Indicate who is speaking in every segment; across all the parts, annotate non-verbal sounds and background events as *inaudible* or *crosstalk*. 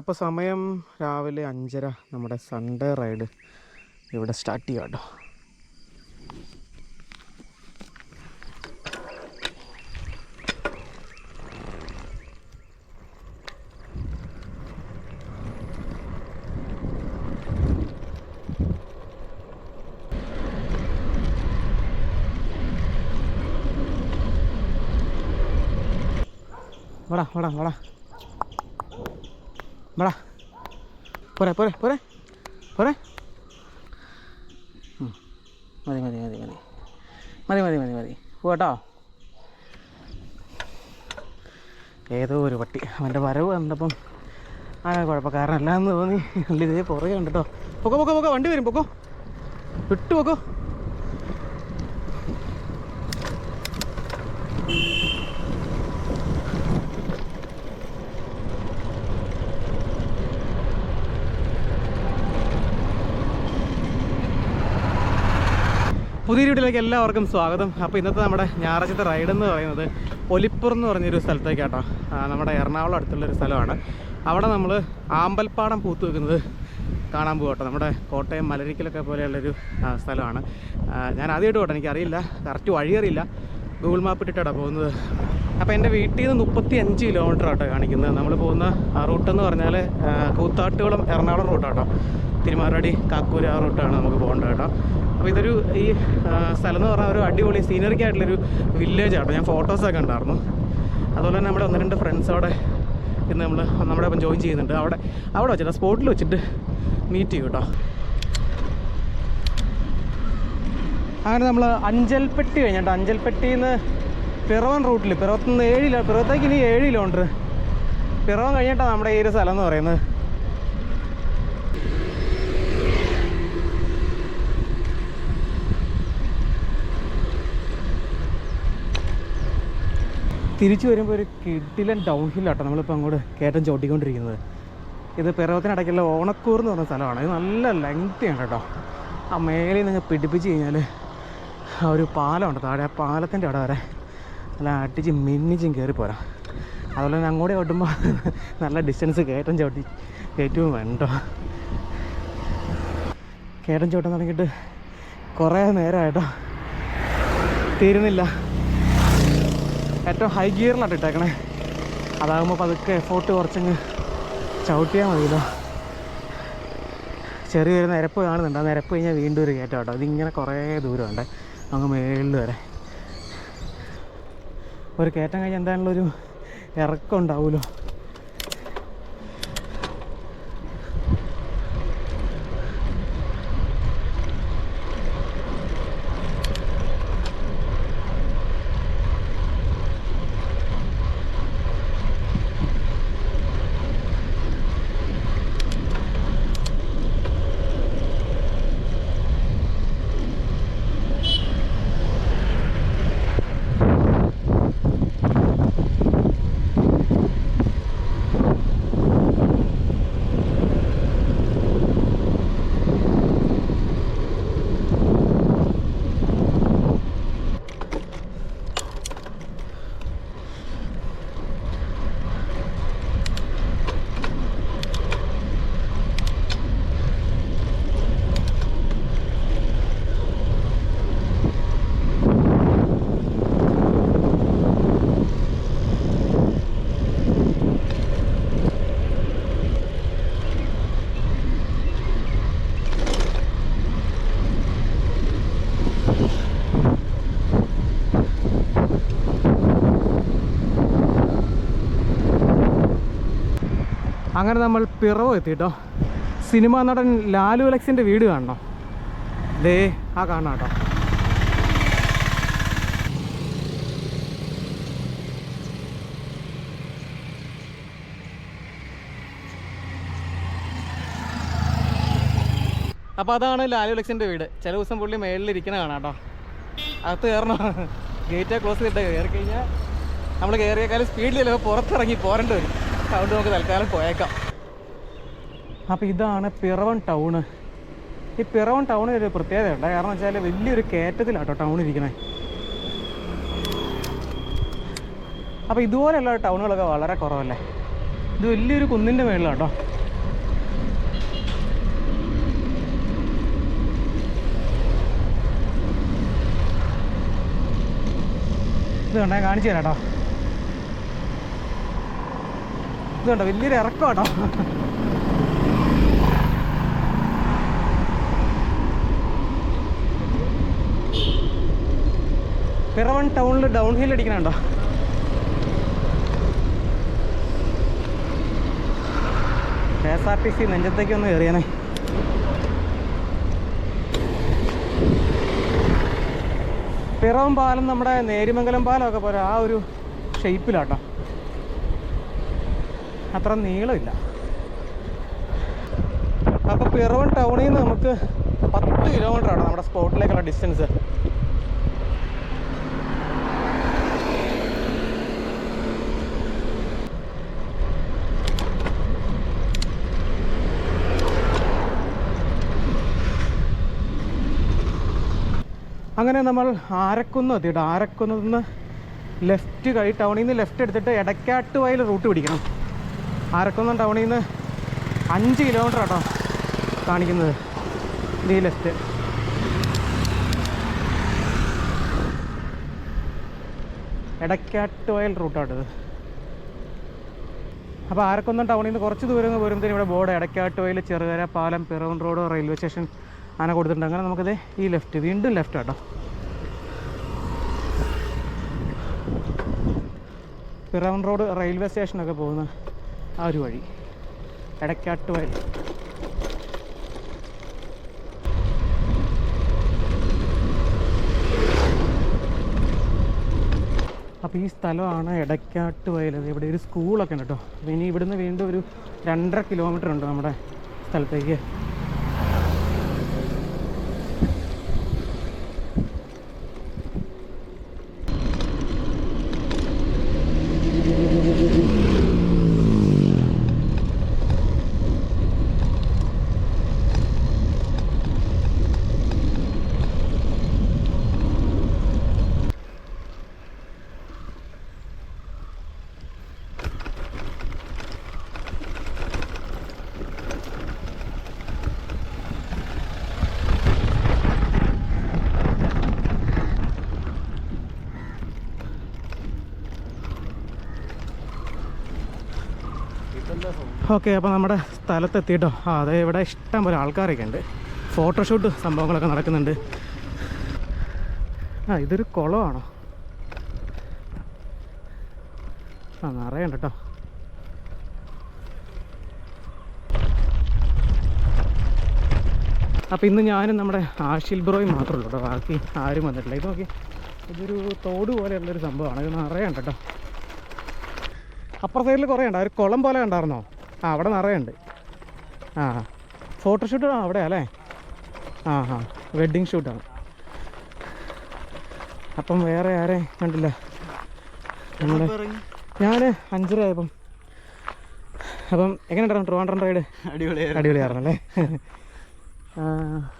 Speaker 1: അപ്പോൾ സമയം രാവിലെ അഞ്ചര. നമ്മുടെ സൺഡേ റൈഡ് ഇവിടെ സ്റ്റാർട്ട് ചെയ്യാം കേട്ടോ. വാടാ വാടാ വാടാ. വാടാ പോരെ പോരെ പോരെ. പോരെ. മതി മതി മതി മതി. മതി മതി മതി മതി. പോട്ടോ ഏതോ ഒരു പട്ടി. അവന്റെ വരവ് കണ്ടപ്പം ആ കുഴപ്പക്കാരനല്ല എന്ന് തോന്നി. അല്ല ഇതേ പുറകെ ഉണ്ട് കേട്ടോ പൊക്കോ പൊക്കോ പൊക്കോ. വണ്ടി വരും പൊക്കോ. വിട്ടു പൊക്കോ. പുതിയ വീട്ടിലേക്ക് എല്ലാവർക്കും സ്വാഗതം. അപ്പോൾ ഇന്നത്തെ നമ്മുടെ ഞായറാഴ്ചത്തെ റൈഡ് എന്ന് പറയുന്നത് ഒലിപ്പുറം എന്ന് പറഞ്ഞൊരു സ്ഥലത്തേക്കാട്ടോ. നമ്മുടെ എറണാകുളം അടുത്തുള്ളൊരു സ്ഥലമാണ്. അവിടെ നമ്മൾ ആമ്പൽപ്പാടം പൂത്തു വെക്കുന്നത് കാണാൻ പോകട്ടോ നമ്മുടെ കോട്ടയം മലരിക്കലൊക്കെ പോലെയുള്ളൊരു സ്ഥലമാണ്. ഞാൻ ആദ്യമായിട്ട് പോട്ടെ എനിക്കറിയില്ല. കറക്റ്റ് വഴി അറിയില്ല. ഗൂഗിൾ മാപ്പ് ഇട്ടിട്ടാണ് പോകുന്നത്. അപ്പോൾ എന്റെ വീട്ടിൽ നിന്ന് മുപ്പത്തി അഞ്ച് കിലോമീറ്റർ ആട്ടോ കാണിക്കുന്നത്. നമ്മൾ പോകുന്ന റൂട്ടെന്ന് പറഞ്ഞാൽ കൂത്താട്ടുകുളം എറണാകുളം റൂട്ടാട്ടോ തിരുമാറാടി കാക്കൂര് ആ റൂട്ടാണ് നമുക്ക് പോകേണ്ടത് കേട്ടോ. അപ്പോൾ ഇതൊരു ഈ സ്ഥലം എന്ന് പറഞ്ഞാൽ ഒരു അടിപൊളി സീനറിക്ക് ആയിട്ടുള്ളൊരു വില്ലേജ് ആട്ടോ. ഞാൻ ഫോട്ടോസൊക്കെ ഉണ്ടായിരുന്നു അതുപോലെ തന്നെ നമ്മുടെ ഒന്ന് രണ്ട് ഫ്രണ്ട്സ് അവിടെ ഇന്ന് നമ്മൾ നമ്മുടെ ഒപ്പം ജോയിൻ ചെയ്യുന്നുണ്ട്. അവിടെ അവിടെ വെച്ചിട്ട് സ്പോട്ടിൽ വെച്ചിട്ട് മീറ്റ് ചെയ്യും കേട്ടോ അങ്ങനെ നമ്മൾ അഞ്ചൽപ്പെട്ടി കഴിഞ്ഞിട്ട് അഞ്ചൽപ്പെട്ടിയിൽ നിന്ന് പിറവൻ റൂട്ടിൽ പിറവത്തുനിന്ന് ഏഴിലോ പിറവത്തേക്ക് ഇനി ഏഴ് കിലോമീറ്റർ പിറവൻ കഴിഞ്ഞിട്ടാണ് നമ്മുടെ ഈ ഒരു സ്ഥലം എന്ന് പറയുന്നത്. തിരിച്ചു വരുമ്പോൾ ഒരു കിഡിലൻ ഡൗൺ ഹില്ലാട്ടോ നമ്മളിപ്പോൾ അങ്ങോട്ട് കയറ്റം ചോട്ടിക്കൊണ്ടിരിക്കുന്നത് ഇത് പിറവത്തിനിടയ്ക്കുള്ള ഓണക്കൂർ എന്ന് പറഞ്ഞ സ്ഥലമാണ്. ഇത് നല്ല ലെങ്തിയാണ് കേട്ടോ. ആ മേലെ നിങ്ങൾ പിടിപ്പിച്ച് കഴിഞ്ഞാൽ ആ ഒരു പാലമുണ്ട്. താഴെ ആ പാലത്തിന്റെ അവിടെ വരെ നല്ല അടിച്ച് മിന്നിച്ചും കയറി പോരാ. അതുപോലെ തന്നെ അങ്ങോട്ട് ഓട്ടുമ്പോൾ *laughs* നല്ല ഡിസ്റ്റൻസ് കയറ്റം ചവിട്ടി കയറ്റവും വേണ്ടോ കയറ്റം ചവിട്ടാൻ തുടങ്ങിയിട്ട് കുറേ നേരമായിട്ടോ. തീരുന്നില്ല. ഏറ്റവും ഹൈ ഗിയറിലാണ് ഇട്ടേക്കണേ. അതാകുമ്പോൾ പതുക്കെ എഫോർട്ട് കുറച്ചങ്ങ് ചവിട്ടിയാൽ മതിയല്ലോ. ചെറിയൊരു നിരപ്പ് കാണുന്നുണ്ട്. ആ നിരപ്പ് കഴിഞ്ഞാൽ വീണ്ടും ഒരു കയറ്റം കേട്ടോ. ഇതിങ്ങനെ കുറേ ദൂരമുണ്ട് അങ്ങ് മേളിൽ വരെ. ഒരു കയറ്റം കഴിഞ്ഞാൽ എന്തായാലും ഒരു ഇറക്കം ഉണ്ടാവുമല്ലോ അങ്ങനെ നമ്മൾ പിറവ് എത്തിട്ടോ. സിനിമാ നടൻ ലാലു അലക്സിന്റെ വീട് കാണണം? ദേ ആ കാണാം കേട്ടോ. അപ്പോൾ അതാണ് ലാലു അലക്സിന്റെ വീട്. ചില ദിവസം പുള്ളി മേളിലിരിക്കണ കാണാം കേട്ടോ. അകത്ത് കയറണം? ഗേറ്റ് ക്ലോസ് ചെയ്തിട്ട് കയറി കഴിഞ്ഞാൽ നമ്മൾ കയറിയേക്കാളും സ്പീഡിൽ പുറത്തിറങ്ങി പോരേണ്ടി വരും. അതുകൊണ്ട് നമുക്ക് തൽക്കാലം പോയേക്കാം. അപ്പോൾ ഇതാണ് പിറവൻ ടൗണ്. ഈ പിറവൻ ടൗണിൽ ഒരു പ്രത്യേകത ഉണ്ട് കാരണം വെച്ചാൽ വലിയൊരു കയറ്റത്തിലാട്ടോ ടൗൺ ഇരിക്കുന്നത് അപ്പോൾ ഇതുപോലെയുള്ള ടൗണുകളൊക്കെ വളരെ കുറവല്ലേ? ഇത് വലിയൊരു കുന്നിന്റെ മേളിലാട്ടോ. ഇത് കണ്ടാൽ കാണിച്ചു തരാം കേട്ടോ ഇത് കണ്ടോ? വലിയൊരു ഇറക്കം പിറവൺ ടൗണിൽ down hill അടിക്കണുണ്ടോ? K S R T C നെഞ്ചത്തേക്ക് ഒന്ന് കയറിയാനേ. പിറവം പാലം നമ്മുടെ നേരിമംഗലം പാലമൊക്കെ പോലെ ആ ഒരു ഷേപ്പിലാട്ടോ അത്ര നീളമില്ല. അപ്പോൾ പിറവൻ ടൗണിൽ നിന്ന് നമുക്ക് പത്ത് കിലോമീറ്റർ ആണ് നമ്മുടെ സ്പോട്ടിലേക്കുള്ള ഡിസ്റ്റൻസ് അങ്ങനെ നമ്മൾ ആരക്കുന്ന് എത്തിയിട്ട് ആരക്കുന്നതിൽ നിന്ന് ലെഫ്റ്റ് കഴി ടൗണിൽ നിന്ന് ലെഫ്റ്റ് എടുത്തിട്ട് എടക്കാട്ടുവായിൽ വയൽ റൂട്ട് പിടിക്കണം. ആരക്കുന്നം ടൗണിൽ നിന്ന് അഞ്ച് കിലോമീറ്റർ ആട്ടോ കാണിക്കുന്നത്. ഈ ലെഫ്റ്റ് എടക്കാട്ട് വയൽ റൂട്ടാട്ടത് അപ്പോൾ ആരക്കൊന്നും ടൗണിൽ നിന്ന് കുറച്ച് ദൂരം വരുമ്പോഴത്തേനും ഇവിടെ ബോർഡ് എടക്കാട്ട് വയൽ ചെറുകര പാലം പിറവൻ റോഡ് റെയിൽവേ സ്റ്റേഷൻ അങ്ങനെ കൊടുത്തിട്ടുണ്ട്. അങ്ങനെ നമുക്കിത് ഈ ലെഫ്റ്റ് വീണ്ടും ലെഫ്റ്റ് ആട്ടോ. പിറവൻ റോഡ് റെയിൽവേ സ്റ്റേഷനൊക്കെ പോകുന്ന ആ ഒരു വഴി. എടക്കാട്ട് വഴി. അപ്പോൾ ഈ സ്ഥലമാണ് എടക്കാട്ട് വയൽ. അത് ഇവിടെ ഒരു സ്കൂളൊക്കെ ഉണ്ട് കേട്ടോ. ഇനി ഇവിടുന്ന് വീണ്ടും ഒരു രണ്ടര കിലോമീറ്റർ ഉണ്ട് നമ്മുടെ സ്ഥലത്തേക്ക്. ഓക്കെ അപ്പോൾ നമ്മുടെ സ്ഥലത്തെത്തിയിട്ടോ. ആ അതെ ഇവിടെ ഇഷ്ടം പോലെ ആൾക്കാരൊക്കെ ഉണ്ട്. ഫോട്ടോഷൂട്ട് സംഭവങ്ങളൊക്കെ നടക്കുന്നുണ്ട്. ആ ഇതൊരു കുളമാണോ? ആ നിറയുണ്ട് കേട്ടോ. അപ്പോൾ ഇന്ന് ഞാനും നമ്മുടെ ആഷിൽ ബ്രോയും മാത്രമേ ഉള്ളൂ കേട്ടോ. ബാക്കി ആരും വന്നിട്ടില്ല. ഇത് നോക്കി ഇതൊരു തോട് പോലെയുള്ളൊരു സംഭവമാണ്. ഇത് നിറയുണ്ട് കേട്ടോ. അപ്പുറ സൈഡിൽ കുറേ ഉണ്ട്. ഒരു കുളം പോലെ കണ്ടായിരുന്നോ? ആ അവിടെ നിറയുണ്ട്. ആ ഫോട്ടോഷൂട്ട് അവിടെ അല്ലേ? ആ ആ. വെഡ്ഡിങ് ഷൂട്ടാണ് അപ്പം വേറെ ആരെ കണ്ടില്ല? നമ്മുടെ ഞാൻ അഞ്ചര അപ്പം അപ്പം എങ്ങനെയുണ്ടായിരുന്നു ട്രിവാൻഡ്രം റൈഡ്?
Speaker 2: അടിപൊളിയായിരുന്നു.
Speaker 1: അടിപൊളിയായിരുന്നു അല്ലേ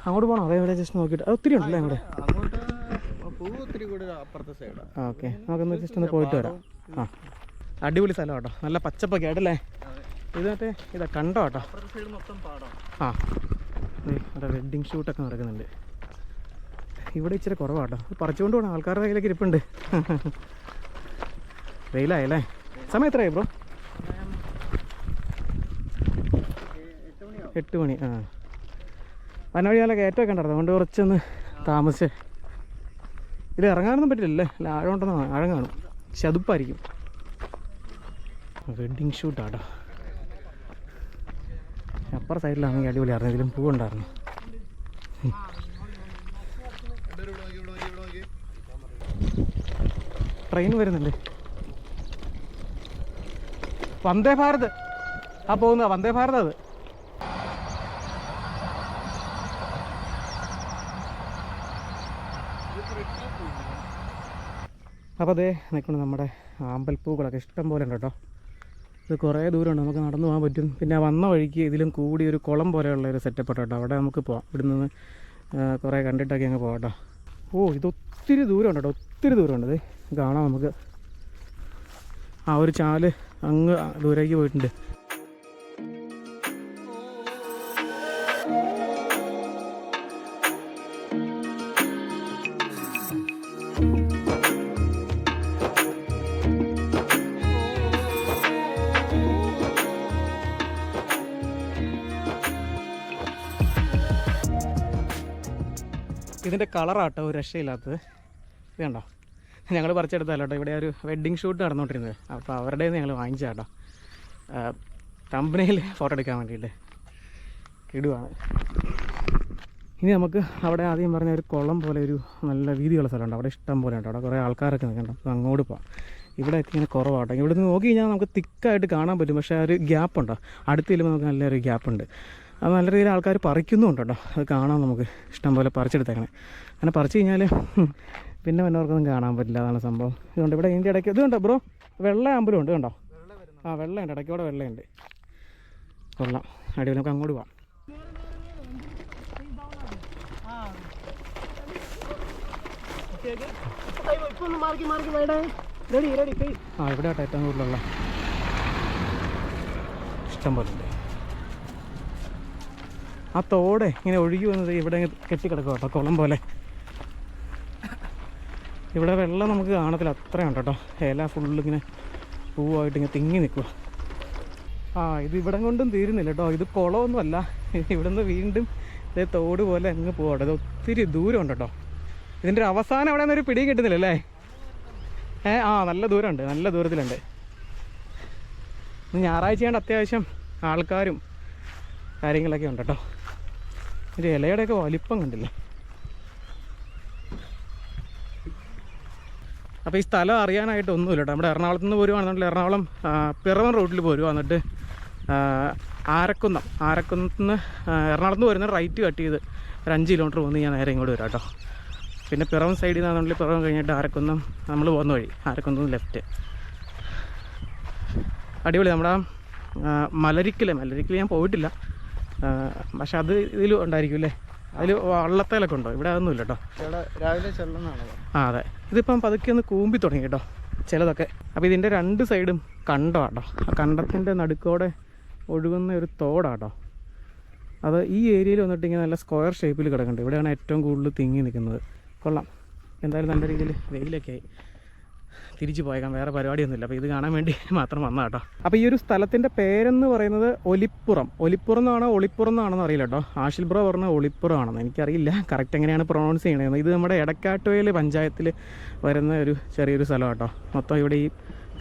Speaker 1: അങ്ങോട്ട് പോകണം അതേ ഇവിടെ ജസ്റ്റ് നോക്കിയിട്ട്. ഒത്തിരി ഉണ്ടല്ലേ ഇവിടെ ഓക്കെ. നമുക്കൊന്ന് ജസ്റ്റ് ഒന്ന് പോയിട്ട് വരാം. ആ. അടിപൊളി സ്ഥലം കേട്ടോ. നല്ല പച്ചപ്പൊക്കെ ആയിട്ടല്ലേ? ഇത് മറ്റേ ഇതാ കണ്ടോ കേട്ടോ? ആ. അവിടെ വെഡ്ഡിങ് ഷൂട്ടൊക്കെ നടക്കുന്നുണ്ട്. ഇവിടെ ഇച്ചിരി കുറവാട്ടോ പറിച്ചുകൊണ്ട് പോകണം ആൾക്കാരുടെ കയ്യിലേക്ക് ഇരിപ്പുണ്ട്. *laughs* വെയിലായല്ലേ സമയം എത്രയായി ബ്രോ? എട്ട് മണി. ആ. വനവഴി നല്ല കയറ്റമൊക്കെ ഉണ്ടായിരുന്നു. അതുകൊണ്ട് കുറച്ചൊന്ന് താമസിച്ചേ ഇത് ഇറങ്ങാനൊന്നും പറ്റില്ലല്ലേ? അല്ല ആഴം ഉണ്ടെന്ന് ആഴം കാണും. ചതുപ്പായിരിക്കും. വെഡ്ഡിങ് ഷൂട്ടാട്ടോ അപ്പുറ സൈഡിലാണെങ്കിൽ അടിപൊളിയായിരുന്നു ഇതിലും പൂവുണ്ടായിരുന്നു ട്രെയിൻ വരുന്നുണ്ട്. വന്ദേ ഭാരത്. ആ പോകുന്ന വന്ദേ ഭാരത് അത്. അപ്പോൾ അതേ നിൽക്കണം നമ്മുടെ ആമ്പൽപ്പൂക്കളൊക്കെ ഇഷ്ടം പോലെ ഉണ്ട്? കേട്ടോ ഇത് കുറേ ദൂരമുണ്ട് നമുക്ക് നടന്നു പോകാൻ പറ്റും. പിന്നെ വന്ന വഴിക്ക് ഇതിലും കൂടി ഒരു കുളം പോലെയുള്ള ഒരു സെറ്റപ്പ് കേട്ടോ അവിടെ നമുക്ക് പോവാം. ഇവിടെ നിന്ന് കുറേ കണ്ടിട്ടൊക്കെ അങ്ങ് പോകാം കേട്ടോ ഓ ഇത് ഒത്തിരി ദൂരമുണ്ട് കേട്ടോ ഒത്തിരി ദൂരമുണ്ട്. ഇത് കാണാം നമുക്ക്. ആ ഒരു ചാൽ അങ്ങ് ദൂരേക്ക് പോയിട്ടുണ്ട്. ഇതിന്റെ കളറാട്ടോ ഒരു രക്ഷയില്ലാത്തത്. ഇത് ഞങ്ങൾ പറിച്ചെടുത്തല്ലോ ഇവിടെ ഒരു വെഡ്ഡിങ് ഷൂട്ട് നടന്നുകൊണ്ടിരുന്നത് അപ്പോൾ അവരുടെ ഞങ്ങൾ വാങ്ങിച്ചാട്ടോ കമ്പനിയിൽ ഫോട്ടോ എടുക്കാൻ വേണ്ടിയിട്ട് ഇടുവാണ്. ഇനി നമുക്ക് അവിടെ ആദ്യം പറഞ്ഞ ഒരു കുളം പോലെ ഒരു നല്ല വീതിയുള്ള സ്ഥലമുണ്ട്. അവിടെ ഇഷ്ടം പോലെ ഉണ്ട്. അവിടെ കുറേ ആൾക്കാരൊക്കെ അപ്പോൾ അങ്ങോട്ട് പോവാം. ഇവിടെയൊക്കെ ഇങ്ങനെ കുറവാട്ടോ. ഇവിടെ നിന്ന് നോക്കി കഴിഞ്ഞാൽ നമുക്ക് തിക്കായിട്ട് കാണാൻ പറ്റും. പക്ഷേ ആ ഒരു ഗ്യാപ്പ് ഉണ്ടോ? അടുത്ത് നമുക്ക് നല്ലൊരു ഗ്യാപ്പ് ഉണ്ട്. അത് നല്ല രീതിയിൽ ആൾക്കാർ പറിക്കുന്നുണ്ട് കേട്ടോ അത് കാണാം നമുക്ക്. ഇഷ്ടം പോലെ പറിച്ചെടുത്തേക്കണേ. അങ്ങനെ പറിച്ചു കഴിഞ്ഞാൽ പിന്നെ വന്നവർക്കൊന്നും കാണാൻ പറ്റില്ല. അതാണ് സംഭവം. ഇതുകൊണ്ട് ഇവിടെ ഇതിന്റെ ഇടയ്ക്ക് ഇത് ബ്രോ. വെള്ള അമ്പലം ഉണ്ട് കണ്ടോ? ആ വെള്ളമുണ്ട് ഇടയ്ക്കൂടെ വെള്ളമുണ്ട് കൊള്ളാം. അടിപൊളി. നമുക്ക് അങ്ങോട്ട് പോവാം. ആ ഇവിടെ ഏറ്റവും കൂടുതലുള്ള ഇഷ്ടം പോലെ ഉണ്ട്. ആ തോടെ ഇങ്ങനെ ഒഴുകി വന്നത് ഇവിടെ കെട്ടിക്കിടക്കും കേട്ടോ കുളം പോലെ. ഇവിടെ വെള്ളം നമുക്ക് കാണത്തില്ല അത്രയുണ്ട് കേട്ടോ. ഇല ഫുള്ളിങ്ങനെ പൂവായിട്ട് ഇങ്ങനെ തിങ്ങി നിൽക്കുക ആ ഇത് ഇവിടം കൊണ്ടും തീരുന്നില്ല കേട്ടോ. ഇത് കുളമൊന്നുമല്ല. ഇവിടുന്ന് വീണ്ടും ഇതേ തോട് പോലെ അങ്ങ് പോകട്ടെ ഇത് ഒത്തിരി ദൂരമുണ്ട് കേട്ടോ. ഇതിന്റെ അവസാനം അവിടെ നിന്നൊരു പിടിയും കിട്ടുന്നില്ല അല്ലേ? ഏ ആ നല്ല ദൂരമുണ്ട് നല്ല ദൂരത്തിലുണ്ട്. ഇന്ന് ഞായറാഴ്ച കൊണ്ട് അത്യാവശ്യം ആൾക്കാരും കാര്യങ്ങളൊക്കെ ഉണ്ട് കേട്ടോ. ഒരു ഇലയുടെയൊക്കെ വലിപ്പം കണ്ടില്ലേ? അപ്പോൾ ഈ സ്ഥലം അറിയാനായിട്ട് ഒന്നുമില്ല കേട്ടോ. നമ്മുടെ എറണാകുളത്ത് നിന്ന് പോരുവാണെന്നുണ്ടെങ്കിൽ എറണാകുളം പിറവൻ റോഡിൽ പോരുക എന്നിട്ട് ആരക്കുന്നം. ആരക്കുന്നത്ത് നിന്ന് എറണാകുളത്ത് നിന്ന് വരുന്ന റൈറ്റ് കട്ട് ചെയ്ത് ഒരു അഞ്ച് കിലോമീറ്റർ പോകുന്ന ഞാൻ നേരെ ഇങ്ങോട്ട് വരാം കേട്ടോ. പിന്നെ പിറവം സൈഡിൽ നിന്നാണെങ്കിൽ പിറവം കഴിഞ്ഞിട്ട് ആരക്കുന്നം നമ്മൾ പോകുന്ന വഴി ആരക്കുന്നം ലെഫ്റ്റ് അടിപൊളി. നമ്മുടെ ആ, മലരിക്കൽ മലരിക്കൽ ഞാൻ പോയിട്ടില്ല. പക്ഷെ അത് ഇതിൽ ഉണ്ടായിരിക്കും അല്ലേ? അതിൽ വള്ളത്തേലൊക്കെ ഉണ്ടോ? ഇവിടെ അതൊന്നുമില്ല കേട്ടോ.
Speaker 2: രാവിലെ
Speaker 1: ആ അതെ. ഇതിപ്പം പതുക്കെ ഒന്ന് കൂമ്പി തുടങ്ങി കേട്ടോ ചിലതൊക്കെ. അപ്പോൾ ഇതിന്റെ രണ്ട് സൈഡും കണ്ടമാട്ടോ ആ കണ്ടത്തിന്റെ നടുക്കോടെ ഒഴുകുന്ന ഒരു തോടാട്ടോ അത് ഈ ഏരിയയിൽ വന്നിട്ട് ഇങ്ങനെ നല്ല സ്ക്വയർ ഷേപ്പിൽ കിടക്കുന്നുണ്ട്. ഇവിടെയാണ് ഏറ്റവും കൂടുതൽ തിങ്ങി നിൽക്കുന്നത്. കൊള്ളാം. എന്തായാലും നല്ല രീതിയിൽ വെയിലൊക്കെ ആയി. തിരിച്ചു പോയേക്കാം വേറെ പരിപാടിയൊന്നുമില്ല. അപ്പോൾ ഇത് കാണാൻ വേണ്ടി *laughs* മാത്രം വന്ന കേട്ടോ. അപ്പോൾ ഈ ഒരു സ്ഥലത്തിന്റെ പേരെന്ന് പറയുന്നത് ഒലിപ്പുറം. ഒലിപ്പുറം എന്നാണോ ഒളിപ്പുറം എന്നാണെന്ന് അറിയില്ല കേട്ടോ. ആഷിൽ ബ്രോ പറഞ്ഞ ഒളിപ്പുറം ആണെന്ന് എനിക്കറിയില്ല. കറക്റ്റ് എങ്ങനെയാണ് പ്രൊണൗൺസ് ചെയ്യണതെന്ന് ഇത് നമ്മുടെ എടക്കാട്ടുവയിൽ പഞ്ചായത്തിൽ വരുന്ന ഒരു ചെറിയൊരു സ്ഥലം കേട്ടോ. മൊത്തം ഇവിടെ ഈ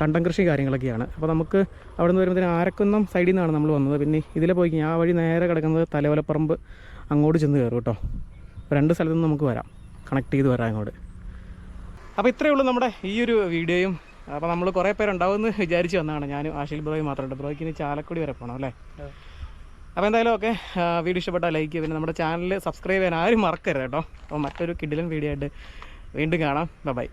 Speaker 1: കണ്ടം കൃഷി കാര്യങ്ങളൊക്കെയാണ്. അപ്പോൾ നമുക്ക് അവിടെ നിന്ന് വരുമ്പോൾ ആരക്കുന്നം സൈഡിൽ നിന്നാണ് നമ്മൾ വന്നത്. പിന്നെ ഇതിലെ പോയി ആ വഴി നേരെ കിടക്കുന്നത് തലവലപ്പറമ്പ് അങ്ങോട്ട് ചെന്ന് കയറും കേട്ടോ. രണ്ട് സ്ഥലത്തു നമുക്ക് വരാം. കണക്ട് ചെയ്ത് വരാം അങ്ങോട്ട്. അപ്പോൾ ഇത്രയേ ഉള്ളൂ നമ്മുടെ ഈ ഒരു വീഡിയോയും. അപ്പോൾ നമ്മൾ കുറേ പേരുണ്ടാവുമെന്ന് വിചാരിച്ച് വന്നതാണ്. ഞാനും ആഷിൽ ബ്രോയും മാത്രമുണ്ട്. ബ്രോയ്ക്ക് ഇനി ചാലക്കുടി വരെ പോകണം അല്ലേ? അപ്പോൾ എന്തായാലും ഓക്കെ വീഡിയോ ഇഷ്ടപ്പെട്ടാൽ ലൈക്ക് പിന്നെ നമ്മുടെ ചാനൽ സബ്സ്ക്രൈബ് ചെയ്യാൻ ആരും മറക്കരുത് കേട്ടോ. അപ്പോൾ മറ്റൊരു കിഡിലൻ വീഡിയോ ആയിട്ട് വീണ്ടും കാണാം. ബൈ